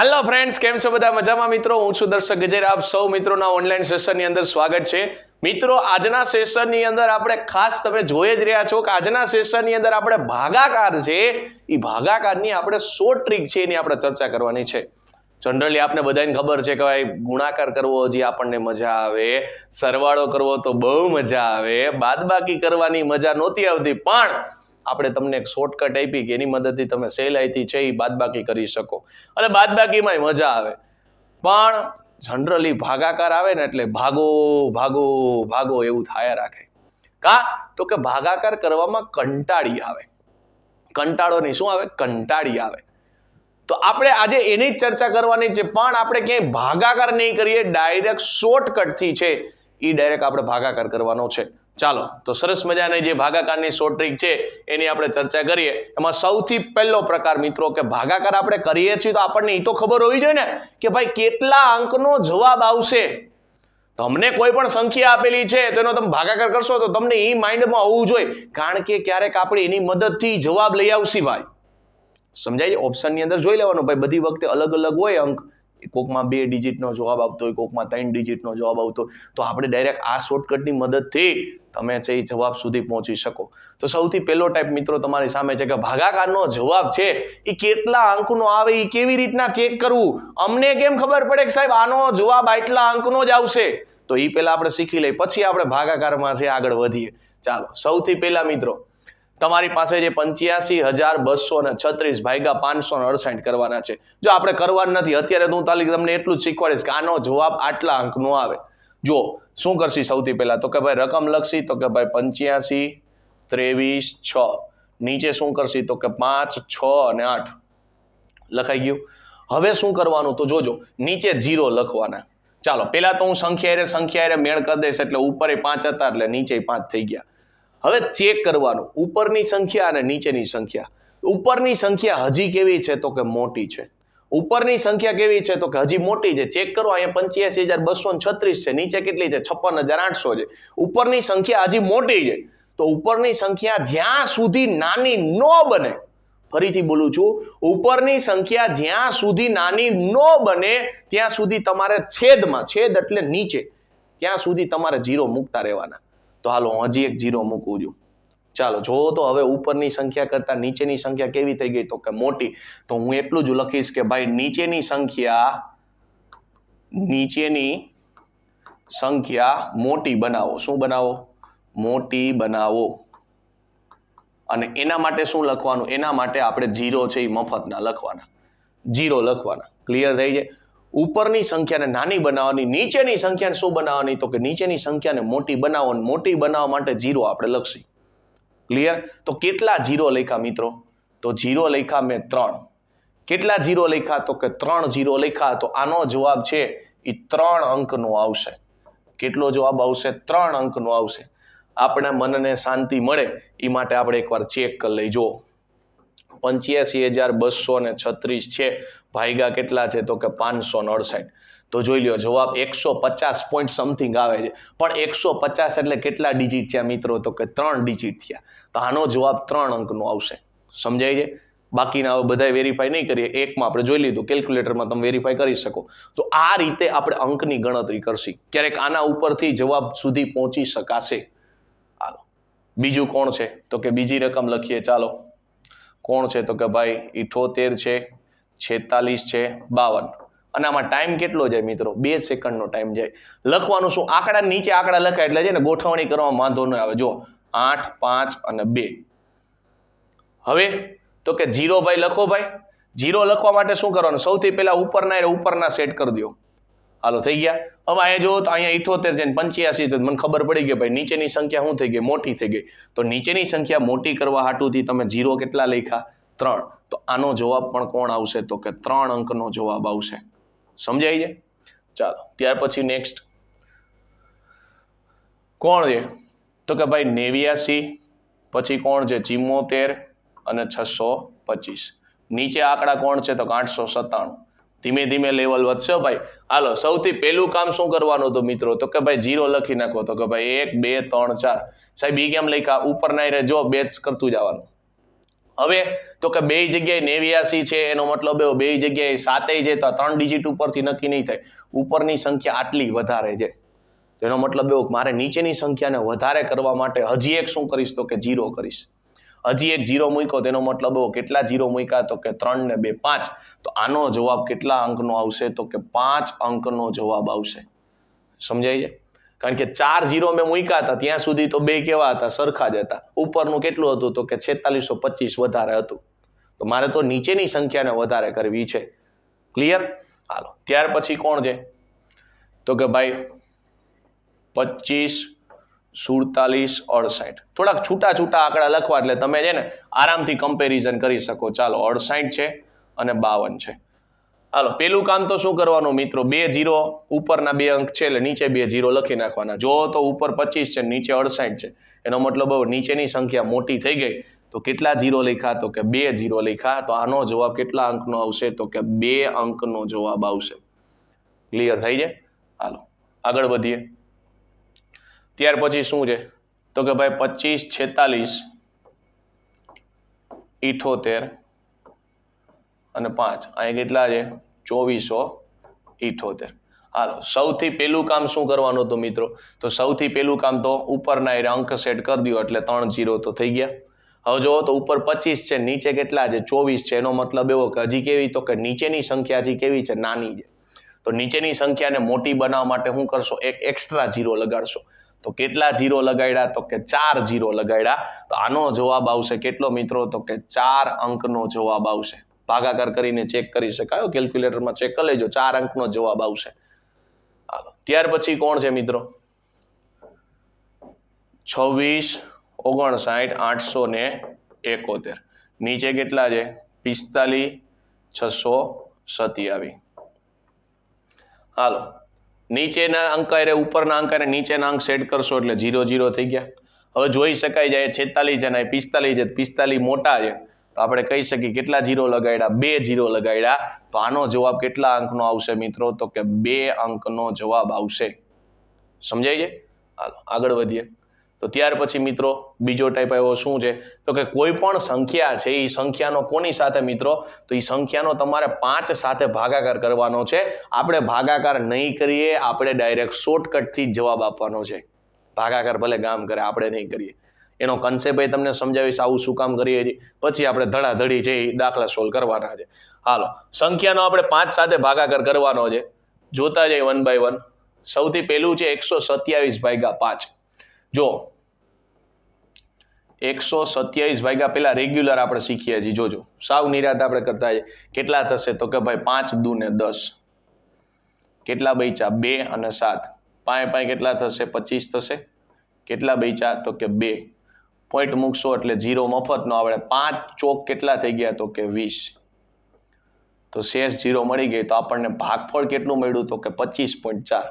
Hello friends કેમ છો બધા? મજામાં મિત્રો? હું છું દર્શક ગજેર. આપ સૌ મિત્રોના ઓનલાઈન સેશનની અંદર સ્વાગત છે. મિત્રો, આજના સેશનની અંદર આપણે ખાસ તમે જોઈ જ રહ્યા છો કે આજના સેશનની અંદર આપણે ભાગાકાર છે. એ ભાગાકારની આપણે સો ટ્રીક છે એની આપણે ચર્ચા કરવાની છે. જનરલી આપણે બધાને ખબર છે કે ભાઈ, ગુણાકાર કરવો હજી આપણને મજા આવે. સરવાળો કરવો તો બહુ મજા આવે. બાદબાકી કરવાની મજા નહોતી આવતી. પણ આપણે તમને એક શોર્ટકટ આપી કે એની મદદથી તમે સહેલાઈથી છે એ બાદબાકી કરી શકો. અને બાદબાકીમાં મજા આવે. પણ જનરલી ભાગાકાર આવે ને એટલે ભાગો ભાગો ભાગો એવું થાય રાખે. કા? તો કે ભાગાકાર કરવામાં કંટાળી આવે. કંટાળો નહીં શું આવે? કંટાળી આવે. તો આપણે આજે એની જ ચર્ચા કરવાની છે, પણ આપણે ક્યાંય ભાગાકાર નહીં કરીએ ડાયરેક્ટ શોર્ટકટથી છે, એ ડાયરેક્ટ આપણે ભાગાકાર કરવાનો છે. ચાલો, તો સરસ મજાની જે ભાગાકારની શોર્ટ ટ્રીક છે, એની આપણે ચર્ચા કરીએ. એમાં સૌથી પહેલો પ્રકાર મિત્રો કે ભાગાકાર આપણે કરીએ છીએ તો આપણને એ તો ખબર હોવી જોઈએ ને કે ભાઈ કેટલા અંકનો જવાબ આવશે. તમને કોઈ પણ સંખ્યા આપેલી છે, તો એનો તમે ભાગાકાર કરશો તો તમને એ માઇન્ડમાં હોવું જોઈએ. કારણ કે ક્યારેક આપણે એની મદદથી જવાબ લઈ આવશી ભાઈ. સમજાય ઓપ્શનની અંદર જોઈ લેવાનું. ભાઈ બધી વખતે અલગ અલગ હોય અંક. કોકમાં બે ડિજિટનો જવાબ આવતો હોય, કોકમાં ત્રણ ડિજિટનો જવાબ આવતો તો આપણે ડાયરેક્ટ આ શોર્ટકટની મદદથી તમે છે એ જવાબ સુધી પહોંચી શકો. તો સૌથી પહેલો ટાઈપ મિત્રો તમારી સામે છે કે ભાગાકારનો જવાબ છે એ કેટલા અંકનો આવે એ કેવી રીતના ચેક કરવું? અમને કેમ ખબર પડે કે સાહેબ, આનો જવાબ આટલા અંકનો જ આવશે? તો એ પહેલાં આપણે શીખી લઈએ, પછી આપણે ભાગાકારમાં છે આગળ વધીએ. ચાલો, સૌથી પહેલાં મિત્રો તમારી પાસે જે પંચ્યાસી હજાર બસો ને છત્રીસ ભાગ્યા પાંચસો ને અડસાઠ કરવાના છે. જો આપણે કરવાનું નથી, અત્યારે હું તાલી તમને એટલું જ શીખવાડીશ કે આનો જવાબ આટલા અંકનો આવે. જો, શું કરશી સૌથી પહેલા? તો કે ભાઈ રકમ લખશી, તો કે ભાઈ પંચ્યાસી, ત્રેવીસ, છ. નીચે શું કરશી? તો કે પાંચ, છ અને આઠ. લખાઈ ગયું? હવે શું કરવાનું? તો જોજો, નીચે જીરો લખવાના. ચાલો, પહેલાં તો હું સંખ્યા એરે મેળ કરી દઈશ, એટલે ઉપરે પાંચ હતા, એટલે નીચે પાંચ થઈ ગયા. હવે ચેક કરવાનું. ઉપરની સંખ્યા અને નીચેની સંખ્યા. ઉપરની સંખ્યા હજી કેવી છે તો કે મોટી છે. ઉપરની સંખ્યા કેવી છે તો કે હજી મોટી છે. ચેક કરો, અહીંયા પંચ્યાસી હજાર બસો છત્રીસ છે. નીચે કેટલી છે? છપ્પન હજાર આઠસો છે. ઉપરની સંખ્યા હજી મોટી છે. તો ઉપરની સંખ્યા જ્યાં સુધી નાની ન બને, ફરીથી બોલું છું, ઉપરની સંખ્યા જ્યાં સુધી નાની ન બને, ત્યાં સુધી તમારે છેદમાં, છેદ એટલે નીચે, ત્યાં સુધી તમારે જીરો મૂકતા રહેવાના. તો હાલો હજી એક જીરો મૂકું છું. ચાલો જો તો હવે ઉપરની સંખ્યા કરતા નીચેની સંખ્યા કેવી થઈ ગઈ? તો કે મોટી. તો હું એટલું જ લખીશ કે ભાઈ, નીચેની સંખ્યા નીચેની સંખ્યા મોટી બનાવો. શું બનાવો? મોટી બનાવો. અને એના માટે શું લખવાનું? એના માટે આપણે જીરો છે એ મફતના લખવાના. જીરો લખવાના. ક્લિયર થઈ જાય? ઉપરની સંખ્યાને નાની બનાવવાની, નીચેની સંખ્યાને શું બનાવવાની? તો કે નીચેની સંખ્યાને મોટી બનાવો મોટી બનાવવા માટે જીરો આપણે લખશી. ક્લિયર તો કેટલા જીરો લખ્યા મિત્રો? તો જીરો લખ્યા મેં ત્રણ. કેટલા જીરો લખ્યા? તો કે ત્રણ જીરો લખ્યા. તો આનો જવાબ છે એ ત્રણ અંકનો આવશે. કેટલો જવાબ આવશે? ત્રણ અંકનો આવશે. આપણે મનને શાંતિ મળે એ માટે આપણે એકવાર ચેક કરી લઈ જો પંચ્યાસી હજાર બસો ને છત્રીસ છે. ભાઈગા કેટલા છે તો કે પાંચસો ને અડસાઠ. તો જોઈ લ્યો, જવાબ એકસો પચાસ પોઈન્ટ સમથિંગ આવે છે. પણ એકસો પચાસ એટલે કેટલા ડિજિટ થયા મિત્રો? તો કે ત્રણ ડિજિટ થયા. તો આનો જવાબ ત્રણ અંકનો આવશે. સમજાય છે? બાકીના હવે બધા વેરીફાઈ નહીં કરીએ. એકમાં આપણે જોઈ લીધું કેલ્ક્યુલેટરમાં તમે વેરીફાઈ કરી શકો. તો આ રીતે આપણે અંકની ગણતરી કરશી. ક્યારેક આના ઉપરથી જવાબ સુધી પહોંચી શકાશે. બીજું કોણ છે? તો કે બીજી રકમ લખીએ. ચાલો. કોણ છે? તો કે ભાઈ ઇઠોતેર છે, છેતાલીસ છે, બાવન. અને આમાં ટાઈમ કેટલો જાય મિત્રો? બે સેકન્ડનો ટાઈમ જાય. લખવાનું શું? આંકડા નીચે આંકડા લખાય એટલે છે ને ગોઠવણી કરવામાં વાંધો ન આવે. જો, આઠ, પાંચ અને બે. હવે, તો કે જીરો ભાઈ લખો ભાઈ. જીરો લખવા માટે શું કરવાનું? સૌથી પહેલા ઉપરના એટલે ઉપરના સેટ કરી દો હાલો થઈ ગયા. હવે અહીંયા જો તો અહીંયા ઇઠોતેર છે પંચ્યાસી તો મને ખબર પડી કે ભાઈ નીચેની સંખ્યા શું થઈ ગઈ? મોટી થઈ ગઈ. તો નીચેની સંખ્યા મોટી કરવા હાટુથી તમે જીરો કેટલા લખ્યા? ત્રણ. તો આનો જવાબ પણ કોણ આવશે? તો કે ત્રણ અંકનો જવાબ આવશે. સમજાય છે? ચાલો, ત્યાર પછી નેક્સ્ટ કોણ છે? તો કે ભાઈ નેવ્યાસી, પછી કોણ છે? ચિમ્મોતેર અને છસો પચીસ. નીચે આંકડા કોણ છે? તો આઠસો સત્તાણું. ધીમે ધીમે લેવલ વધશે ભાઈ. હાલો, સૌથી પહેલું કામ શું કરવાનું હતું મિત્રો? તો કે ભાઈ જીરો લખી નાખો. તો કે ભાઈ એક, બે, ત્રણ, ચાર. સાહેબ એ કેમ લખ્યા? ઉપરના રે, જો, બે જ કરતું જવાનું. હવે, તો કે બે જગ્યાએ નેવ્યાસી છે, એનો મતલબ એવો, બે જગ્યાએ સાતેય છે, તો ત્રણ ડિજિટ ઉપરથી નક્કી નહીં થાય. ઉપરની સંખ્યા આટલી વધારે છે. એનો મતલબ એવો મારે નીચેની સંખ્યાને વધારે કરવા માટે હજી એક શું કરીશ? તો કે જીરો કરીશ. હજી એક જીરો મૂક્યો તેનો મતલબ એવો, કેટલા જીરો મૂક્યા? તો કે ત્રણ ને બે, પાંચ. તો આનો જવાબ કેટલા અંકનો આવશે? તો કે પાંચ અંકનો જવાબ આવશે. સમજાય છે? કારણ કે ચાર જીરો મેં મૂક્યા હતા, ત્યાં સુધી તો બે કેવા હતા? સરખા જ હતા. ઉપરનું કેટલું હતું? તો કે છેતાલીસો પચીસ વધારે હતું. તો મારે તો નીચેની સંખ્યાને વધારે કરવી છે. ક્લિયર હાલો. ત્યાર પછી કોણ છે? તો કે ભાઈ, પચીસ સુડતાલીસ અડસાઠ. થોડાક છૂટા છૂટા આંકડા લખવા એટલે તમે છે ને આરામથી કમ્પેરિઝન કરી શકો. ચાલો, અડસાઠ છે અને બાવન છે. હાલો, પેલું કામ તો શું કરવાનું મિત્રો? બે જીરો ઉપરના બે અંક છે એટલે નીચે બે જીરો લખી નાખવાના. જો તો ઉપર પચીસ છે નીચે અડસાઠ છે. એનો મતલબ નીચેની સંખ્યા મોટી થઈ ગઈ. તો કેટલા જીરો લખ્યા? તો કે બે જીરો લખ્યા. તો આનો જવાબ કેટલા અંકનો આવશે? તો કે બે અંકનો જવાબ આવશે. ક્લિયર થઈ જાય? હાલો, આગળ વધીએ. ત્યાર પછી શું છે? તો કે ભાઈ પચીસ છેતાલીસ, ઇઠોતેર અને પાંચ. અહીં કેટલા છે? ચોવીસો ઇઠોતેર. હાલો, સૌથી પહેલું કામ શું કરવાનું હતું મિત્રો? તો સૌથી પહેલું કામ તો ઉપરના એ અંક સેટ કરી દો એટલે ત્રણ જીરો તો થઈ ગયા. હવે જુઓ તો ઉપર પચીસ છે, નીચે કેટલા છે? ચોવીસ છે. એનો મતલબ એવો કે હજી કેવી તો કે નીચેની સંખ્યા હજી કેવી છે? નાની છે. તો નીચેની સંખ્યાને મોટી બનાવવા માટે શું કરશો? એક એક્સ્ટ્રા જીરો લગાડશો. તો કેટલા જીરો લગાડ્યા? તો કે ચાર જીરો લગાડ્યા. તો આનો જવાબ આવશે કેટલો મિત્રો? તો કે ચાર અંકનો જવાબ આવશે. ભાગાકાર કરીને ચેક કરી શકાય. કેલ્ક્યુલેટરમાં ચેક કરી લેજો. ચાર અંકનો જવાબ આવશે. ત્યાર પછી કોણ છે મિત્રો? છવ્વીસ, ઓગણસાઠ, આઠસો ને એકોતેર. નીચે કેટલા છે? પિસ્તાલીસ, છસો સત્યાવી હાલો નીચેના અંક અરે ઉપરના અંક અને નીચેના અંક સેટ કરશો એટલે જીરો જીરો થઈ ગયા. હવે જોઈ શકાય જાય છેતાલીસ એ પિસ્તાલીસ છે, પિસ્તાલીસ મોટા છે. તો આપણે કહી શકીએ કેટલા જીરો લગાડ્યા? બે જીરો લગાડ્યા. તો આનો જવાબ કેટલા અંકનો આવશે મિત્રો? તો કે બે અંકનો જવાબ આવશે. સમજાય છે? આગળ વધીએ. તો ત્યાર પછી મિત્રો બીજો ટાઈપ આવ્યો શું છે? તો કે કોઈ પણ સંખ્યા છે એ સંખ્યાનો કોની સાથે મિત્રો? તો એ સંખ્યાનો તમારે પાંચ સાથે ભાગાકાર કરવાનો છે. આપણે ભાગાકાર નહીં કરીએ, આપણે ડાયરેક્ટ શોર્ટકટથી જ જવાબ આપવાનો છે. ભાગાકાર ભલે ગામ કરે, આપણે નહીં કરીએ. એનો કન્સેપ્ટ એ તમને સમજાવીશ, આવું શું કામ કરીએ છીએ. પછી આપણે ધડાધડી છે એ દાખલા સોલ્વ કરવાના છે. હાલો, સંખ્યાનો આપણે પાંચ સાથે ભાગાકાર કરવાનો છે. જોતા જઈએ વન બાય વન સૌથી પહેલું છે, એકસો સત્યાવીસ ભાગ્યા પાંચ. જો એકસો સત્યાવીસ ભાગ્યા પહેલાં રેગ્યુલર આપણે શીખીએ છીએ. જોજો, સાવ નિરાત આપણે કરતા કેટલા થશે તો કે ભાઈ પાંચ દુ ને દસ. કેટલા બૈચા બે અને સાત. પાંચ પાંચ કેટલા થશે? પચીસ થશે. કેટલા બૈચા તો કે બે. પોઈન્ટ મૂકશો એટલે જીરો મફત નો આવડે. પાંચ ચોક કેટલા થઈ ગયા? તો કે વીસ. તો શેષ જીરો મળી ગઈ તો આપણને ભાગફળ કેટલું મળ્યું? તો કે પચીસ પોઈન્ટ ચાર.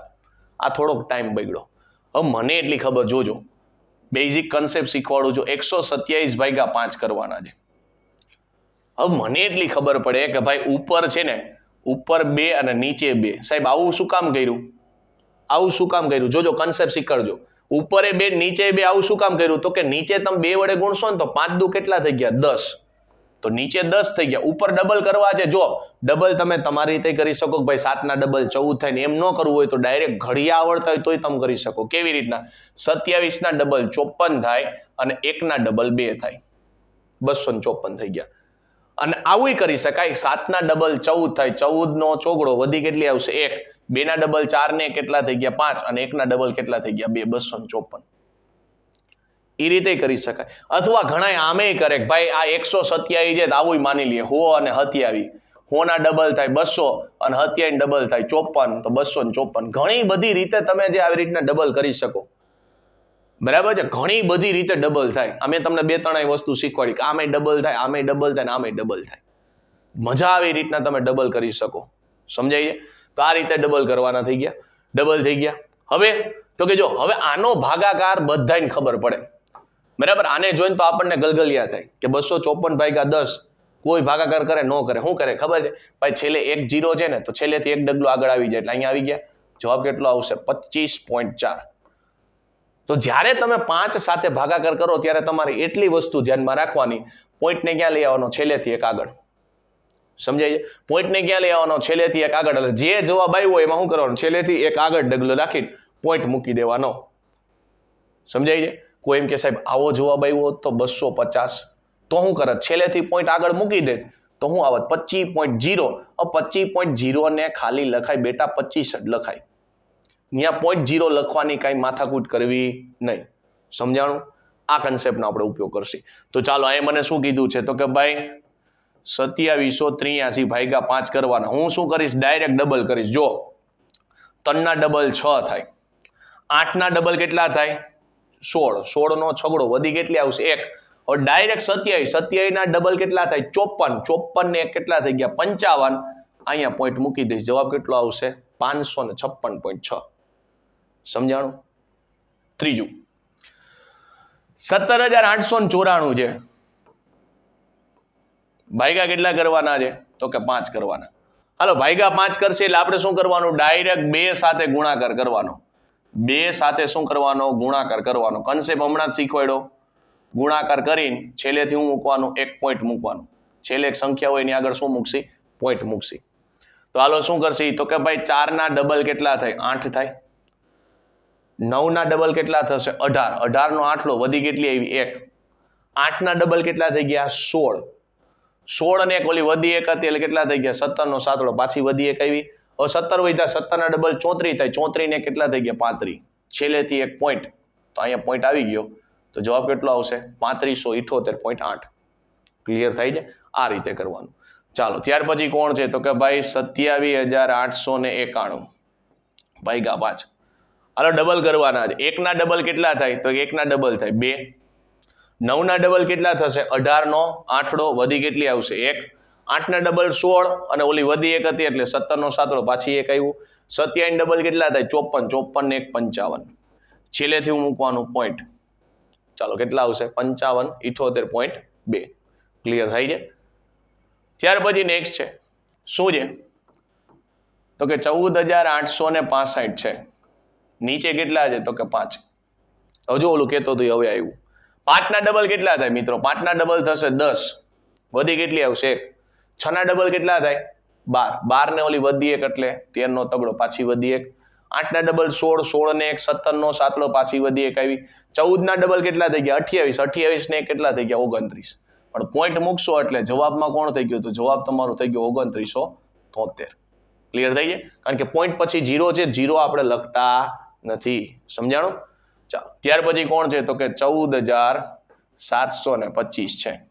આ થોડોક ટાઈમ બગડ્યો. હવે મને એટલી ખબર, જોજો. બેઝિક કન્સેપ્ટ શીખવાડું છું. એકસો સત્યાવીસ ભાગ્યા પાંચ કરવાના છે. હવે મને એટલી ખબર પડે કે ભાઈ ઉપર છે ને, ઉપર બે અને નીચે બે. સાહેબ, આવું શું કામ કર્યું? આવું શું કામ કર્યું? જોજો કન્સેપ્ટ શીખવાડજો. ઉપરે બે, નીચે બે, આવું શું કામ કર્યું? તો કે નીચે તમે બે વડે ગુણશો ને તો પાંચ દુ કેટલા થઈ ગયા? દસ. તો નીચે દસ થઈ ગયા, ઉપર ડબલ કરવા છે, જો ડબલ તમે તમારી રીતે કરી શકો કે ભાઈ સાતના ડબલ ચૌદ થાય ને એમ ન કરવું હોય તો ડાયરેક્ટ ઘડિયા આવડતા હોય તોય તમે કરી શકો. કેવી રીતના? સત્યાવીસના ડબલ ચોપન થાય અને એકના ડબલ બે થાય. બસો ચોપન થઈ ગયા. અને આવું કરી શકાય. સાતના ડબલ ચૌદ થાય. ચૌદ નો ચોગડો વધી કેટલી આવશે? એક. બેના ડબલ ચાર ને કેટલા થઈ ગયા? પાંચ. અને એકના ડબલ કેટલા થઈ ગયા? બે. બસો ચોપન. એ રીતે કરી શકાય. અથવા ઘણા આમે કરે ભાઈ આ એકસો સત્યાવી છે તો આવું માની લઈએ હો અને હત્યાવી. હોના ડબલ થાય બસો અને હત્યાવી ડબલ થાય ચોપન તો બસો ને ચોપન ઘણી બધી રીતે તમે જે આવી રીતના ડબલ કરી શકો. બરાબર છે? ઘણી બધી રીતે ડબલ થાય. અમે તમને બે ત્રણ વસ્તુ શીખવાડી કે આમે ડબલ થાય આમે ડબલ થાય આમે ડબલ થાય. મજા આવી રીતના તમે ડબલ કરી શકો. સમજાય તો આ રીતે ડબલ કરવાના થઈ ગયા. ડબલ થઈ ગયા. હવે તો કે જો, હવે આનો ભાગાકાર બધાને ખબર પડે. બરાબર? આને જોઈને તો આપણને ગલગલિયા થાય કે બસો ચોપન ભાગ્યા દસ કોઈ ભાગાકાર કરે, ન કરે. શું કરે? ખબર છે? ભાઈ, છેલ્લે એક જીરો છે ને, તો છેલ્લેથી એક ડગલું આગળ આવી જાય. એટલે અહીંયા આવી ગયા. જવાબ કેટલો આવશે? પચીસ પોઈન્ટ ચાર. તો જ્યારે તમે પાંચ સાથે ભાગાકાર કરો, ત્યારે તમારે એટલી વસ્તુ ધ્યાનમાં રાખવાની. પોઈન્ટને ક્યાં લઈ આવવાનો? છેલ્લેથી એક આગળ. સમજાય છે? પોઈન્ટને ક્યાં લઈ આવવાનો? છેલ્લેથી એક આગળ. એટલે જે જવાબ આવ્યો એમાં શું કરવાનું? છેલ્લેથી એક આગળ ડગલો રાખીને પોઈન્ટ મૂકી દેવાનો. સમજાય છે? કોઈ એમ કે સાહેબ, આવો જવાબ આવ્યો હોત તો બસો પચાસ. તો હું કરત? છેલ્લેથી પોઈન્ટ આગળ મૂકી દે. તો હું આવત? પચીસ પોઈન્ટ જીરો પચીસ પોઈન્ટ જીરોને ખાલી લખાય. બેટા, પચીસ જ લખાય. ત્યાં પોઈન્ટ જીરો લખવાની કાંઈ માથાકૂટ કરવી નહીં. સમજાણું? આ કન્સેપ્ટનો આપણે ઉપયોગ કરશી. તો ચાલો એ મને શું કીધું છે? તો કે ભાઈ, સત્યાવીસો ત્રિયાસી ભાગ્યા પાંચ કરવાના. હું શું કરીશ? ડાયરેક્ટ ડબલ કરીશ. જો, ત્રણના ડબલ છ થાય. આઠના ડબલ કેટલા થાય? સોળ, સોળનો છગડો વધી કેટલી આવશે? એક. હવે ડાયરેક્ટ સત્યાવીસ, સત્યાવીસના ડબલ કેટલા થાય? ચોપન ચોપન ને કેટલા થઈ ગયા? પંચાવન. અહીંયા પોઈન્ટ મૂકી દઈશ. જવાબ કેટલો આવશે? પાંચસો ને છપ્પન પોઈન્ટ છ. સમજાણું? ત્રીજું. સત્તર હજાર આઠસો ને ચોરાણું છે. ભાઈગા કેટલા કરવાના છે? તો કે પાંચ કરવાના. હાલો ભાઈગા પાંચ કરશે એટલે આપણે શું કરવાનું? ડાયરેક્ટ બે સાથે ગુણાકાર કરવાનો. બે સાથે શું કરવાનો? ગુણાકાર કરવાનો. કન્સેપ્ટ હમણાં જ શીખવાડ્યો. ગુણાકાર કરીને છેલ્લેથી હું મૂકવાનું, એક પોઈન્ટ મૂકવાનું. છેલ્લે એક સંખ્યા હોય એની આગળ શું મૂકશી? પોઈન્ટ મૂકશી. તો હાલો શું કરશી? તો કે ભાઈ ચારના ડબલ કેટલા થાય? આઠ થાય. નવના ડબલ કેટલા થશે? અઢાર. અઢારનો આઠલો વધી કેટલી આવી? એક. આઠના ડબલ કેટલા થઈ ગયા? સોળ. સોળ અને એક ઓલી વધી એક હતી એટલે કેટલા થઈ ગયા? સત્તરનો સાતડો પાછી વધી એક આવી. હવે સત્તર વધ્યા સત્તરના ડબલ ચોત્રીસ થાય. ચોત્રીસ ને કેટલા થઈ ગયા? પાંત્રીસ. છેલ્લેથી એક પોઈન્ટ તો અહીંયા પોઈન્ટ આવી ગયો. તો જવાબ કેટલો આવશે? પાંત્રીસો ઇઠોતેર પોઈન્ટ આઠ. ક્લિયર થાય છે? આ રીતે કરવાનું. ચાલો, ત્યાર પછી કોણ છે? તો કે ભાઈ સત્યાવીસ હજાર આઠસો ને એકાણું. ભાઈ પાંચ હાલો ડબલ કરવાના છે. એકના ડબલ કેટલા થાય? તો એકના ડબલ થાય બે. નવના ડબલ કેટલા થશે? અઢારનો. આઠડો વધી કેટલી આવશે? એક. આઠના ડબલ સોળ અને ઓલી વધી એક હતી એટલે સત્તરનો સાતડો, પાછી એક આવ્યું. સત્યાવીસ ડબલ કેટલા થાય? ચોપન ચોપન ને એક પંચાવન. છેલ્લેથી હું મૂકવાનું પોઈન્ટ ચાલો, કેટલા આવશે? પંચાવન, ઇઠોતેર પોઈન્ટ બે. ક્લિયર થઈ છે ત્યાર પછી નેક્સ્ટ છે. શું છે? તો કે ચૌદ હજાર આઠસો ને પાસઠ છે. નીચે કેટલા છે? તો કે પાંચ. હજુ ઓલું કહેતો હતું હવે આવ્યું. પાંચના ડબલ કેટલા થાય મિત્રો? પાંચના ડબલ થશે દસ. વધી કેટલી આવશે? એક. છના ડબલ કેટલા થાય? બાર. બાર ને ઓલી વધી એક એટલે તેરનો તગડો, પાછી વધી એક. આઠના ડબલ સોળ સોળ ને એક, સત્તરનો સાતડો, પાછી વધી એક આવી. ચૌદના ડબલ કેટલા થઈ ગયા? અઠ્યાવીસ. અઠ્યાવીસ ને કેટલા થઈ ગયા? ઓગણત્રીસ. પણ પોઈન્ટ મૂકશો એટલે જવાબમાં કોણ થઈ ગયું? તો જવાબ તમારો થઈ ગયો ઓગણત્રીસો તોતેર. ક્લિયર થઈ જાય કારણ કે પોઈન્ટ પછી જીરો છે જીરો આપણે લખતા નથી. સમજાણું? ચાલો. ત્યાર પછી કોણ છે? તો કે ચૌદ હજાર સાતસો ને પચીસ છે.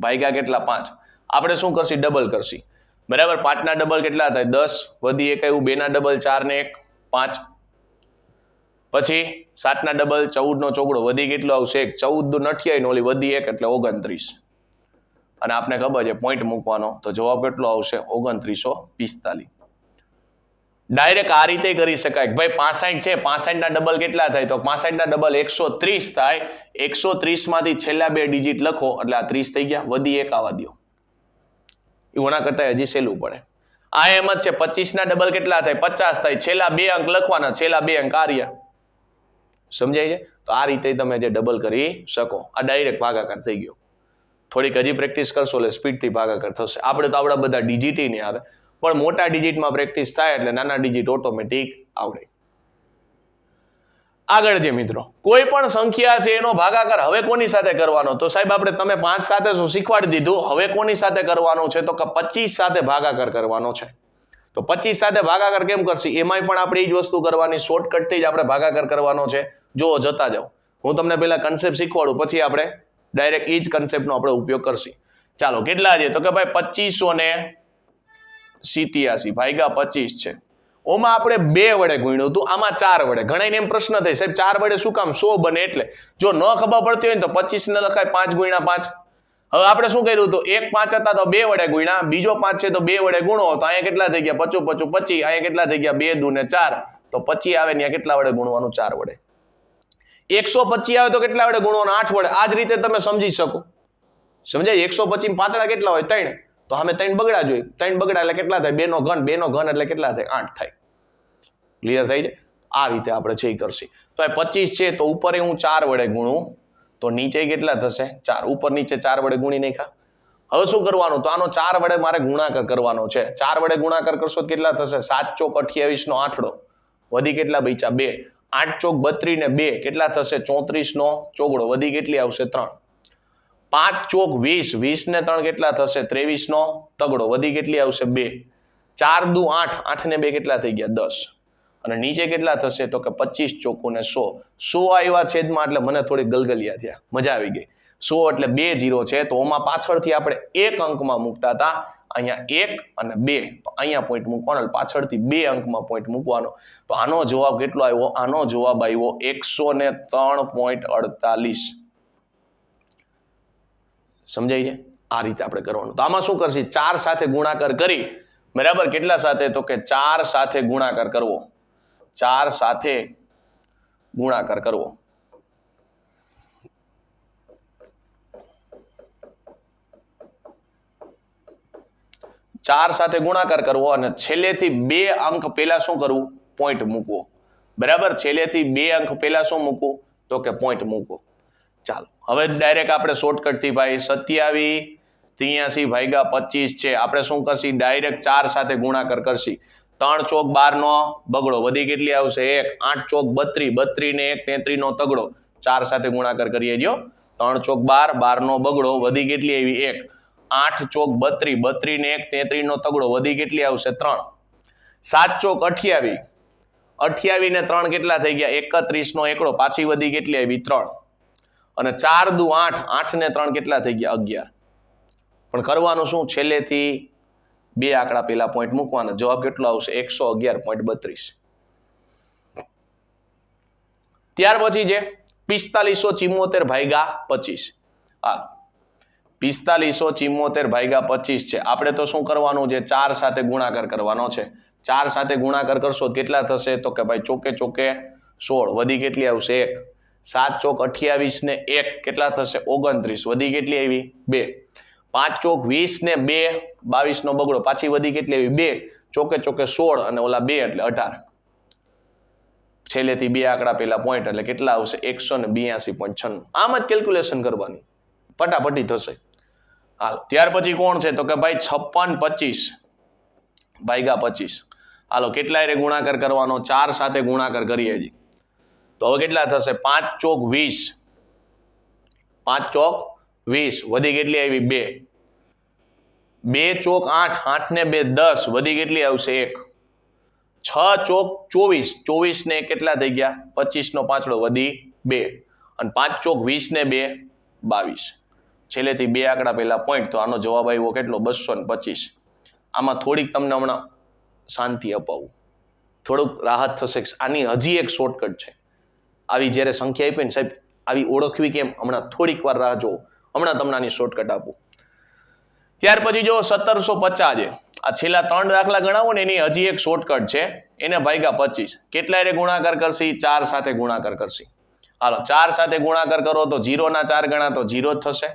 ભાઈગા કેટલા? પાંચ. આપણે શું કરશી? ડબલ કરશી. બરાબર? પાંચના ડબલ કેટલા થાય? દસ વધી એક આવ્યું બેના ડબલ ચાર ને એક, પાંચ. પછી સાતના ડબલ ચૌદનો ચોકડો વધી કેટલો આવશે? એક. ચૌદ નઠિયાઈ ઓલી વધી એક એટલે ઓગણત્રીસ. અને આપને ખબર છે પોઈન્ટ મૂકવાનો. તો જવાબ કેટલો આવશે? ઓગણત્રીસો પિસ્તાલીસ. ડાયરેક્ટ આ રીતે કરી શકાય. ભાઈ પાસઠ છે, પાસઠના ડબલ કેટલા થાય? તો પાસઠના ડબલ એકસો ત્રીસ થાય. એકસો ત્રીસમાંથી છેલ્લા બે ડિજિટ લખો, એટલે આ ત્રીસ થઈ ગયા. વધી એક આવવા દો એના કરતા હજી સહેલું પડે. આ એમ જ છે, પચીસના ડબલ કેટલા થાય? પચાસ થાય. છેલ્લા બે અંક લખવાના, છેલ્લા બે અંક આર્ય. સમજાય છે? તો આ રીતે તમે જે ડબલ કરી શકો. આ ડાયરેક્ટ ભાગાકાર થઈ ગયો. થોડીક હજી પ્રેક્ટિસ કરશો એટલે સ્પીડથી ભાગાકાર થશે. આપણે તો આપણા બધા ડિજિટ નહીં આવે. પણ મોટા ડિજિટમાં પ્રેક્ટિસ થાય એટલે નાના ડિજિટ ઓટોમેટિક આવડે. આગળ જે મિત્રો, કોઈ પણ સંખ્યા છે એનો ભાગાકાર હવે કોની સાથે કરવાનો? તો સાહેબ, આપણે તમે પાંચ સાથે શું શીખવાડી દીધું? હવે કોની સાથે કરવાનો છે? તો કે પચીસ સાથે ભાગાકાર કરવાનો છે. તો પચીસ સાથે ભાગાકાર કેમ કરશે? એમાંય પણ આપણે એ જ વસ્તુ કરવાની શોર્ટકટથી જ આપણે ભાગાકાર કરવાનો છે. જો જતા જાઓ. હું તમને પહેલા કન્સેપ્ટ શીખવાડું, પછી આપણે ડાયરેક્ટ એ જ કન્સેપ્ટનો આપણે ઉપયોગ કરશું. ચાલો, કેટલા છે? તો કે ભાઈ પચીસો ને સિત્યાસી ભાગ્યા પચીસ છે. ઓમાં આપણે બે વડે ગુણ્યું હતું, આમાં ચાર વડે. ઘણા એમ પ્રશ્ન થાય, સાહેબ, ચાર વડે શું કામ? સો બને એટલે. જો ન ખબર પડતી હોય ને તો પચીસ ને લખાય, પાંચ ગુણ્યા પાંચ. હવે આપણે શું કર્યું હતું? એક પાંચ હતા તો બે વડે ગુણ્યા, બીજો પાંચ છે તો બે વડે ગુણો. તો અહીંયા કેટલા થઈ ગયા? પચું પચું, પચી. અહીંયા કેટલા થઈ ગયા? બે દુ ને ચાર. તો પચી આવે ને કેટલા વડે ગુણવાનું? ચાર વડે. એકસો પચી આવે તો કેટલા વડે ગુણવાનું? આઠ વડે. આ જ રીતે તમે સમજી શકો. સમજાય? એકસો પચી પાંચડા કેટલા હોય? ત્રણ. તો અમે ત્રણ બગડા જોઈએ. ત્રણ બગડા એટલે કેટલા થાય? બેનો ઘન. બેનો ઘન એટલે કેટલા થાય? આઠ થાય. ક્લિયર થઈ જાય? આ રીતે આપણે છે એ કરશી. તો એ પચીસ છે, તો ઉપર હું ચાર વડે ગુણું. તો નીચે કેટલા થશે? ચાર. ઉપર નીચે ચાર વડે ગુણી નાખ્યા. હવે શું કરવાનું? તો આનો ચાર વડે મારે ગુણાકાર કરવાનો છે. ચાર વડે ગુણાકાર કરશો તો કેટલા થશે? સાત ચોક અઠ્યાવીસ નો આઠડો. વધી કેટલા બચ્યા? બે. આઠ ચોક બત્રીસ ને બે. કેટલા થશે? ચોત્રીસ નો ચોગડો. વધી કેટલી આવશે? ત્રણ. પાંચ ચોક વીસ. વીસ ને ત્રણ કેટલા થશે? ત્રેવીસ નો તગડો. વધી કેટલી આવશે? બે. ચાર દુ આઠ. આઠ ને બે કેટલા થઈ ગયા? દસ. અને નીચે કેટલા થશે તો કે પચીસ ચોખ્ખું ને સો. સો આવ્યા છેદમાં એટલે મને થોડી ગલગલિયા થયા. મજા આવી ગઈ. સો એટલે બે જીરો છે. તો ઓમાં પાછળથી આપણે એક અંકમાં મૂકતા હતા. અહીંયા એક અને બે. અહીંયા પોઈન્ટ મૂકવાનો પાછળથી બે અંકમાં પોઈન્ટ મૂકવાનો. તો આનો જવાબ કેટલો આવ્યો? આનો જવાબ આવ્યો એકસો ને ત્રણ પોઈન્ટ અડતાલીસ. સમજાય છે? આ રીતે આપણે કરવાનું. તો આમાં શું કરશે? ચાર સાથે ગુણાકાર કરી. બરાબર? કેટલા સાથે? તો કે ચાર સાથે ગુણાકાર કરવો. ચાર સાથે ગુણાકાર કરવો. ચાર સાથે ગુણાકાર કરવો અને છેલ્લેથી બે અંક પહેલા શું કરવું? પોઈન્ટ મૂકવો. બરાબર? છેલ્લેથી બે અંક પહેલા શું મૂકવું? તો કે પોઈન્ટ મૂકવો. ચાલો, હવે ડાયરેક્ટ આપણે શોર્ટકટથી ભાઈ સત્યાવીસ, ત્રિયાસી ભાગ્યા પચીસ છે. આપણે શું કરશી? ડાયરેક્ટ ચાર સાથે ગુણાકાર કરશી. ત્રણ ચોક બાર નો બગડો. વધી કેટલી આવશે? એક, આઠ ચોક બત્રી. બત્રી ને એક તેત્રી નો તગડો. ચાર સાથે ગુણાકાર કરીએ જો. ત્રણ ચોક બાર બાર નો બગડો. વધી કેટલી આવી? એક. આઠ ચોક બત્રી. બત્રી ને એક તેત્રી નો તગડો. વધી કેટલી આવશે? ત્રણ. સાત ચોક અઠ્યાવી. અઠ્યાવી ને ત્રણ કેટલા થઈ ગયા? એકત્રીસ નો એકડો. પાછી વધી કેટલી આવી? ત્રણ. અને ચાર દુ આઠ. આઠ ને ત્રણ કેટલા થઈ ગયા? અગિયાર. પણ કરવાનું શું? છેલ્લેથી બે આંકડા પેલા પોઈન્ટ મૂકવાના. જવાબ કેટલો આવશે? એકસો અગિયાર પોઈન્ટ બત્રીસ. ત્યાર પછી છે, પિસ્તાલીસો ચિમ્મોતેર ભાઈગા પચીસ. આ પિસ્તાલીસો ચિમ્મોતેર ભાઈગા પચીસ છે. આપણે તો શું કરવાનું છે? ચાર સાથે ગુણાકાર કરવાનો છે. ચાર સાથે ગુણાકાર કરશો કેટલા થશે? તો કે ભાઈ ચોકે ચોકે સોળ. વધી કેટલી આવશે? એક. સાત ચોક અઠ્યાવીસ ને એક. કેટલા થશે? ઓગણત્રીસ. વધી કેટલી આવી? બે. પાંચ ચોક વીસ ને બે બાવીસ નો બગડો, પાછી વધી કેટલી આવી? બે. ચોકે ચોકે સોળ અને ઓલા બે એટલે અઢાર. છેલ્લેથી બે આંકડા પેલા પોઈન્ટ એટલે કેટલા આવશે? એકસો ને બ્યાસી પોઈન્ટ છન્નું. આમ જ કેલ્ક્યુલેશન કરવાની. પટાપટી થશે. હાલો, ત્યાર પછી કોણ છે? તો કે ભાઈ છપ્પન પચીસ. ભાઈગા પચીસ. હાલો કેટલા રે ગુણાકાર કરવાનો? ચાર સાથે ગુણાકાર કરીએ હજી. તો હવે કેટલા થશે? પાંચ ચોક વીસ. પાંચ ચોક વીસ. વધી કેટલી આવી? બે. બે ચોક આઠ આઠ ને બે દસ, વધી કેટલી આવશે એક? છ ચોક ચોવીસ ચોવીસ ને કેટલા થઈ ગયા? પચીસ નો પાંચડો વધી બે. અને પાંચ ચોક વીસ ને બે, બાવીસ. છેલ્લેથી બે આંકડા પહેલા પોઈન્ટ તો આનો જવાબ આવ્યો કેટલો? બસો ને પચીસ. આમાં થોડીક તમને હમણાં શાંતિ અપાવું. થોડુંક રાહત થશે. આની હજી એક શોર્ટકટ છે. આવી જ્યારે સંખ્યા આપી ને સાહેબ, આવી ઓળખવી કેમ? હમણાં થોડીક વાર રાહ જોવો હમણાં તમને આની શોર્ટકટ આપું. ત્યાર પછી જો સત્તરસો પચાસ આ છેલ્લા ત્રણ દાખલા ગણાવો ને, એની હજી એક શોર્ટકટ છે. એને ભાગ્યા પચીસ. કેટલા રે ગુણાકાર કરશી? ચાર સાથે ગુણાકાર કરશે. હાલો, ચાર સાથે ગુણાકાર કરો તો જીરો ના ચાર ગણા તો જીરો જ થશે.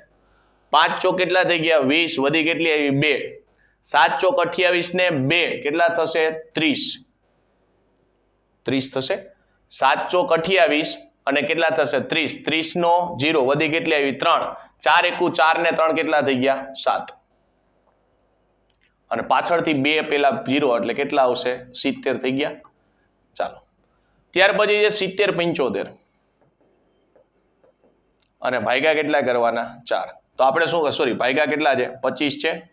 પાંચ ચોક કેટલા થઈ ગયા? વીસ. વધી કેટલી આવી? બે. સાત ચોક અઠ્યાવીસ ને બે. કેટલા થશે? ત્રીસ. ત્રીસ થશે. સાત ચોક અઠ્યાવીસ અને કેટલા થશે? ત્રીસ. ત્રીસ નો જીરો વધી કેટલી આવી? ત્રણ. ચાર એકુ ચાર ને ત્રણ કેટલા થઈ ગયા? સાત. અને પાછળથી બે પેલા જીરો એટલે કેટલા આવશે? સિત્તેર થઈ ગયા. ચાલો. ત્યાર પછી છે સિત્તેર પંચોતેર. અને ભાગ્યા કેટલા કરવાના? ચાર. તો આપણે શું સોરી ભાગ્યા કેટલા છે? પચીસ છે.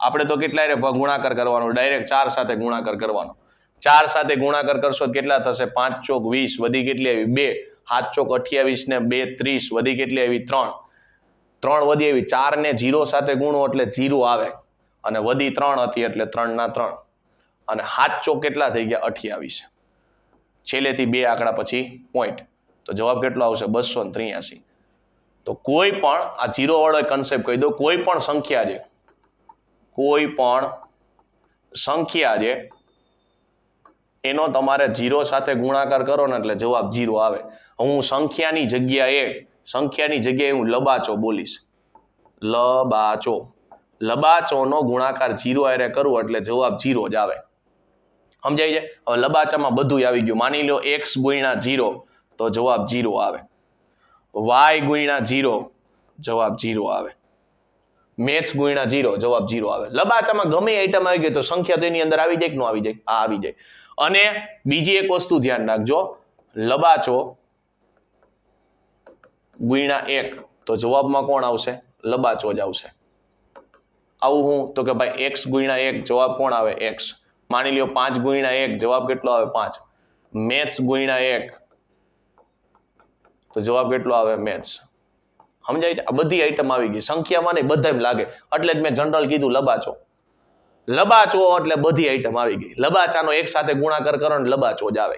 આપણે તો કેટલા રે? ગુણાકાર કરવાનો. ડાયરેક્ટ ચાર સાથે ગુણાકાર કરવાનો. ચાર સાથે ગુણાકાર કરશો કેટલા થશે? પાંચ ચોક વીસ. વધી કેટલી આવી? બે. હાથ ચોક અઠ્યાવીસ ને બે ત્રીસ. વધી કેટલી આવી? ત્રણ. ત્રણ વધી આવી. ચાર ને જીરો સાથે ગુણો એટલે જીરો આવે. અને વધી ત્રણ હતી એટલે ત્રણના ત્રણ. અને હાથ કેટલા થઈ ગયા? અઠ્યાવીસ. છેલ્લેથી બે આંકડા પછી પોઈન્ટ તો જવાબ કેટલો આવશે? બસો ને ત્રિયાસી. તો કોઈ પણ, આ જીરો વાળો કન્સેપ્ટ કહી દો, કોઈ પણ સંખ્યા છે કોઈ પણ સંખ્યા છે એનો તમારે જીરો સાથે ગુણાકાર કરો ને એટલે જવાબ જીરો આવે. હું સંખ્યાની જગ્યાએ સંખ્યાની જગ્યાએ હું લબાચો બોલીશ. લબાચો. લબાચોનો ગુણાકાર જીરો આરે કરવો એટલે જવાબ જીરો જ આવે. સમજાય છે? હવે લબાચામાં બધું આવી ગયું. માની લો એક્સ ગુણ્યા જીરો, તો જવાબ જીરો આવે. વાય ગુણ્યા જીરો, જવાબ જીરો આવે. મેથ્સ ગુણ્યા જીરો, જવાબ જીરો આવે. લબાચામાં ગમે આઈટમ આવી ગઈ તો સંખ્યા તો એની અંદર આવી જાય કે ન આવી જાય? આ આવી જાય. અને બીજી એક વસ્તુ ધ્યાન રાખજો. લબાચો ગુણ્યા એક, તો જવાબમાં કોણ આવશે? લબાચો જ આવશે. આવું હું? તો કે ભાઈ એક્સ ગુણ્યા એક જવાબ કોણ આવે? એક્સ માની લ્યો પાંચ ગુણ્યા એક જવાબ કેટલો આવે? પાંચ. મેથ્સ ગુણ્યા એક. તો જવાબ કેટલો આવે? મેથ્સ સમજાય છે? આ બધી આઈટમ આવી ગઈ. સંખ્યામાં નહીં બધા લાગે. એટલે જ મેં જનરલ કીધું, લબાચો. લબાચો એટલે બધી આઈટમ આવી ગઈ. લબાચાનો એક સાથે ગુણાકાર કરો ને લબાચો જ આવે.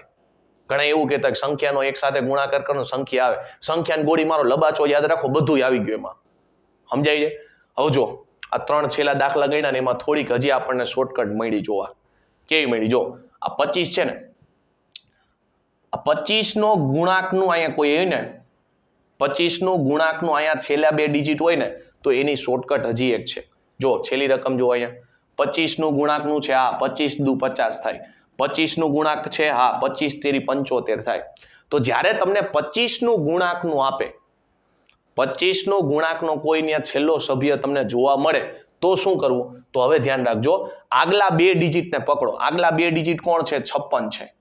ઘણા એવું કહેતા કે સંખ્યાનો એક સાથે ગુણાકાર કરો સંખ્યા આવે. સંખ્યાની ગોળી મારો લબાચો યાદ રાખો બધું આવી ગયું એમાં. સમજાય છે? હવે જો આ ત્રણ છેલ્લા દાખલા ગણ્યા ને એમાં થોડીક હજી આપણને શોર્ટકટ મળી જોવા. કેવી મળી? જો, આ પચીસ છે ને. આ પચીસ નો ગુણાંકનું અહીંયા કોઈ હોય ને. પચીસનું ગુણાંકનું અહીંયા છેલ્લા બે ડિજિટ હોય ને, તો એની શોર્ટકટ હજી એક છે. જો, છેલ્લી રકમ જો અહીંયા. પચીસનું ગુણાંકનું છે હા પચીસ દુ પચાસ થાય. પચીસનું ગુણાંક છે હા પચીસ તેરી પંચોતેર થાય. તો જ્યારે તમને પચીસનું ગુણાંકનું આપે પચીસ નો ગુણાંકનો કોઈ ત્યાં છેલ્લો સભ્ય તમને જોવા મળે, તો શું કરવું? તો હવે ધ્યાન રાખજો, આગલા બે ડિજિટને પકડો. આગલા બે ડિજિટ કોણ છે? છપ્પન છે.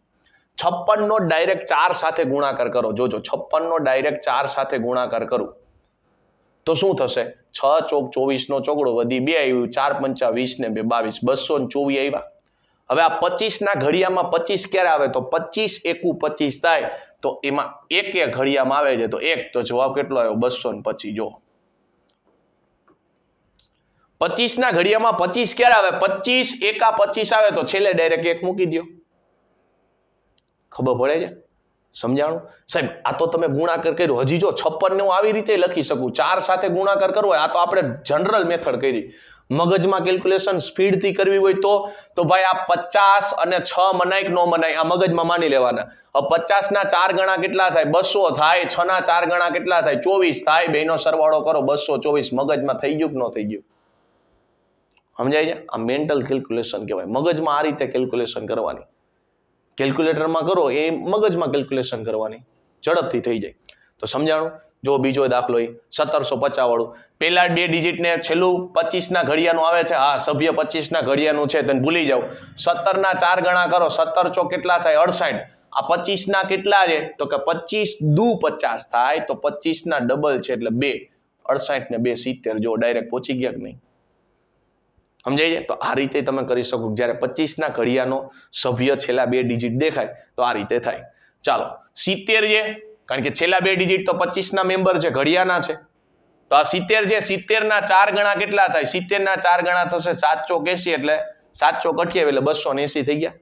છપ્પન નો ડાયરેક્ટ ચાર સાથે ગુણાકાર કરો. જોજો છપ્પન નો ડાયરેક્ટ ચાર સાથે ગુણાકાર કરું. તો શું થશે? છ ચોક ચોવીસ નો ચોગડો વધી બે આવ્યું, ચાર પંચા વીસ ને બે બાવીસ, બસો ને ચોવીસ આવ્યા. હવે આ પચીસ ના ઘડિયામાં પચીસ ક્યારે આવે? તો પચીસ એકુ પચીસ થાય. તો એમાં એક એક ઘડિયામાં આવે છે, તો એક તો જવાબ કેટલો આવ્યો? બસો ને પચીસ. જો. પચીસ ના ઘડિયામાં પચીસ ક્યારે આવે? પચીસ એકા પચીસ આવે તો છેલ્લે ડાયરેક્ટ એક મૂકી દો ખબર પડે છે? સમજાણું? સાહેબ, આ તો તમે ગુણાકાર કર્યો. હજી જો છપ્પન ને હું આવી રીતે લખી શકું, ચાર સાથે ગુણાકાર કરવો હોય, આ તો આપણે જનરલ મેથડ કરી. મગજમાં કેલ્ક્યુલેશન સ્પીડથી કરવી હોય તો તો ભાઈ આ પચાસ અને છ મનાય કે ન મનાય, આ મગજમાં માની લેવાના. હવે પચાસ ના ચાર ગણા કેટલા થાય? બસો થાય છ ના ચાર ગણા કેટલા થાય? ચોવીસ થાય, બેનો સરવાળો કરો, બસો ચોવીસ મગજમાં થઈ ગયું કે ન થઈ ગયું? સમજાય છે? આ મેન્ટલ કેલ્ક્યુલેશન કહેવાય. મગજમાં આ રીતે કેલ્ક્યુલેશન કરવાની. કેલ્ક્યુલેટરમાં કરો, એ મગજમાં કેલ્ક્યુલેશન કરવાની. ઝડપથી થઈ જાય. તો સમજાણું? જો બીજો દાખલો એ, સત્તરસો પચાસ વાળું પેલા બે ડિજિટને છેલ્લું પચીસના ઘડિયાનું આવે છે? હા, સભ્ય પચીસના ઘડિયાનું છે, તેને ભૂલી જાઓ. સત્તરના ચાર ગણા કરો, સત્તર ચો કેટલા થાય? અડસાઠ. આ પચીસના કેટલા છે? તો કે પચીસ દુ પચાસ થાય, તો પચીસના ડબલ છે એટલે બે. અડસાઠ ને બે સિત્તેર જો ડાયરેક્ટ પહોંચી ગયા કે નહીં? સમજાય છે? તો આ રીતે તમે કરી શકો જ્યારે પચીસના ઘડિયાનો સભ્ય છેલ્લા બે ડિજિટ દેખાય, તો આ રીતે થાય. ચાલો, સિત્તેર છે કારણ કે છેલ્લા બે ડિજિટ તો પચીસના મેમ્બર છે, ઘડિયાના છે. તો આ સિત્તેર છે સિત્તેરના ચાર ગણા કેટલા થાય? સિત્તેરના ચાર ગણા થશે સાત ચોક એસી એટલે સાત ચોક એટલે બસો એસી થઈ ગયા.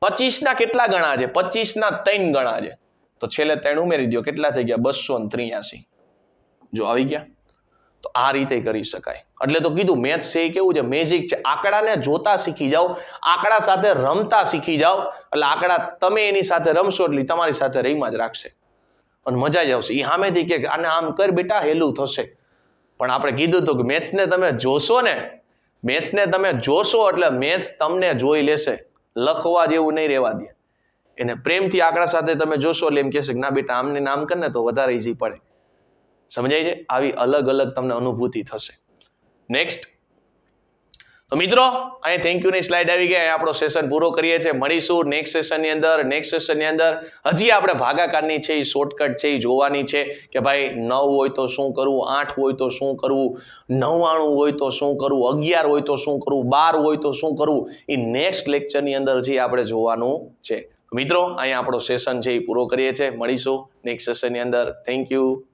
પચીસના કેટલા ગણા છે? પચીસના ત્રણ ગણા છે. તો છેલ્લે ત્રણ ઉમેરી દો કેટલા થઈ ગયા? બસો ત્રિયાસી. જો આવી ગયા. તો આ રીતે કરી શકાય. એટલે તો કીધું મેથ્સ છે એ કેવું છે? મેજિક છે. આંકડાને જોતા શીખી જાઓ. આંકડા સાથે રમતા શીખી જાઓ. એટલે આંકડા તમે એની સાથે રમશો એટલે તમારી સાથે રહીમાં જ રાખશે. અને મજા જ આવશે. એ સામેથી કે આને આમ કર બેટા, હેલું થશે. પણ આપણે કીધું હતું કે મેથ્સને તમે જોશો ને, મેથ્સને તમે જોશો એટલે મેથ્સ તમને જોઈ લેશે. લખવા જેવું નહીં રહેવા દે. એને પ્રેમથી આંકડા સાથે તમે જોશો એટલે એમ કહેશે કે, ના બેટા, આમને નામ કરને તો વધારે ઈઝી પડે. સમજાય છે? આવી અલગ અલગ તમને અનુભૂતિ થશે. નેક્સ્ટ તો મિત્રો અહીં થેન્ક યુ ની સ્લાઇડ આવી ગઈ. આપણો સેશન પૂરો કરીએ છીએ. મળીશું નેક્સ્ટ સેશનની અંદર. નેક્સ્ટ સેશનની અંદર હજી આપણે ભાગાકારની છે, એ શોર્ટકટ છે, એ જોવાની છે કે ભાઈ નવ હોય તો શું કરવું? આઠ હોય તો શું કરવું? નવ્વાણું હોય તો શું કરવું? અગિયાર હોય તો શું કરવું? બાર હોય તો શું કરવું? એ નેક્સ્ટ લેક્ચરની અંદર જે આપણે જોવાનું છે. મિત્રો, અહીંયા આપણો સેશન છે, એ પૂરો કરીએ છીએ. મળીશું નેક્સ્ટ સેશનની અંદર. Thank you